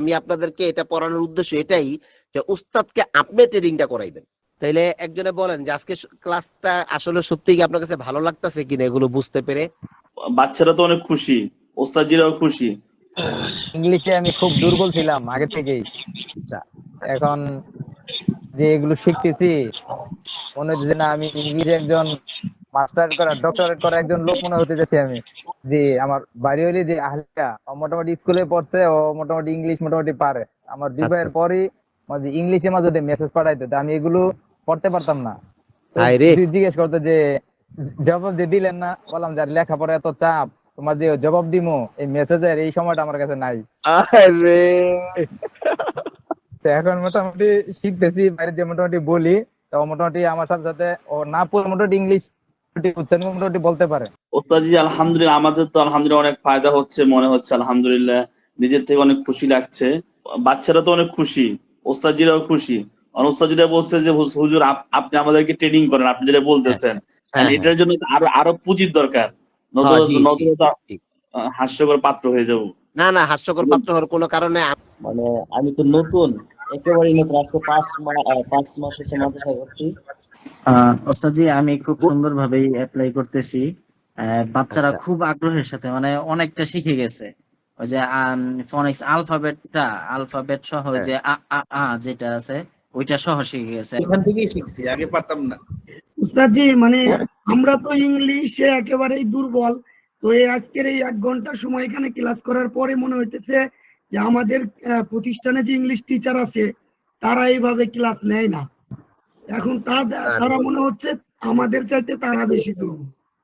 আমি আপনাদেরকে এটা পড়ানোর উদ্দেশ্য এটাই যে উস্তাদকে আপনি ট্রেনিংটা করাইবেন। তাইলে একজনে বলেন যে আজকে ক্লাসটা আসলে সত্যি কি আপনার কাছে ভালো লাগতেছে কিনা এগুলো বুঝতে পেরে? বাচ্চারা তো অনেক খুশি ওস্তাদজিরাও খুশি। ইংলিশে আমি খুব দুর্বল ছিলাম আগে থেকেই। আচ্ছা। এখন যে এগুলো শিখতেছি মনে হচ্ছে যে না আমি ইংলিশে একজন মাস্টার করা ডক্টরেট করা একজন লোক মনে হতে যাচ্ছি আমি। যে আমার বাড়ি হইলে যে আহলিয়া ও মোটামুটি স্কুলে পড়ছে ও মোটামুটি ইংলিশ মোটামুটি পারে। আমার বিবাহের আচ্ছা। পরই মাঝে ইংলিশে মাঝে মেসেজ পাঠাইতো তো আমি এগুলো পড়তে পারতাম না। জিজ্ঞেস করতো যে জবাব দিয়ে দিলেন না বললাম যে লেখাপড়া এত চাপ তোমার যে জবাব দিমো এই মেসেজের এই সময়টা আমার কাছে নাই। আরে এখন মোটামুটি শিখতেছি বাইরে যে মোটামুটি বলি তো মোটামুটি আমার সাথে সাথে ও না পুরো মোটামুটি ইংলিশ উচ্চারণ মোটামুটি বলতে পারে। ওস্তাদজি আলহামদুলিল্লাহ আমাদের তো আলহামদুলিল্লাহ অনেক ফায়দা হচ্ছে মনে হচ্ছে আলহামদুলিল্লাহ। নিজের থেকে অনেক খুশি লাগছে। বাচ্চারা তো অনেক খুশি ওস্তাদজিরাও খুশি। আর ওস্তাদজিরা বলছে যে হুজুর আপনি আমাদেরকে ট্রেনিং করেন আপনি যেটা বলতেছেন। হ্যাঁ, এটার জন্য আরও আরও পুঁজির দরকার। হ্যাঁ, নতুন নতুন হাস্যকর পাত্র হয়ে যাব। না না হাস্যকর পাত্র হওয়ার কোনো কারণে মানে আমি তো নতুন একেবারে নতুন। আজকে পাঁচ মাস পাঁচ মাস হচ্ছে মাদ্রাসা ভর্তি। আহ, ওস্তাদজি আমি খুব সুন্দরভাবেই অ্যাপ্লাই করতেছি। বাচ্চারা আচ্ছা। খুব আগ্রহের সাথে মানে অনেকটা শিখে গেছে। ওই যে ফোনিক্স আলফাবেটটা আলফাবেট সহ হ্যাঁ। যে আ আ আ যেটা আছে ওইটা সহ শিখে গেছে। ওখান থেকেই শিখছি আগে পারতাম না। উস্তাদজি মানে আমরা তো ইংলিশে একেবারেই দুর্বল। তো এই আজকের এই এক ঘণ্টা সময় এখানে ক্লাস করার পরে মনে হইতেছে যে আমাদের আহ, প্রতিষ্ঠানে যে ইংলিশ টিচার আছে তারা এইভাবে ক্লাস নেয় না। এখন তারা মনে হচ্ছে আমাদের চাইতে তারা বেশি দুর্বল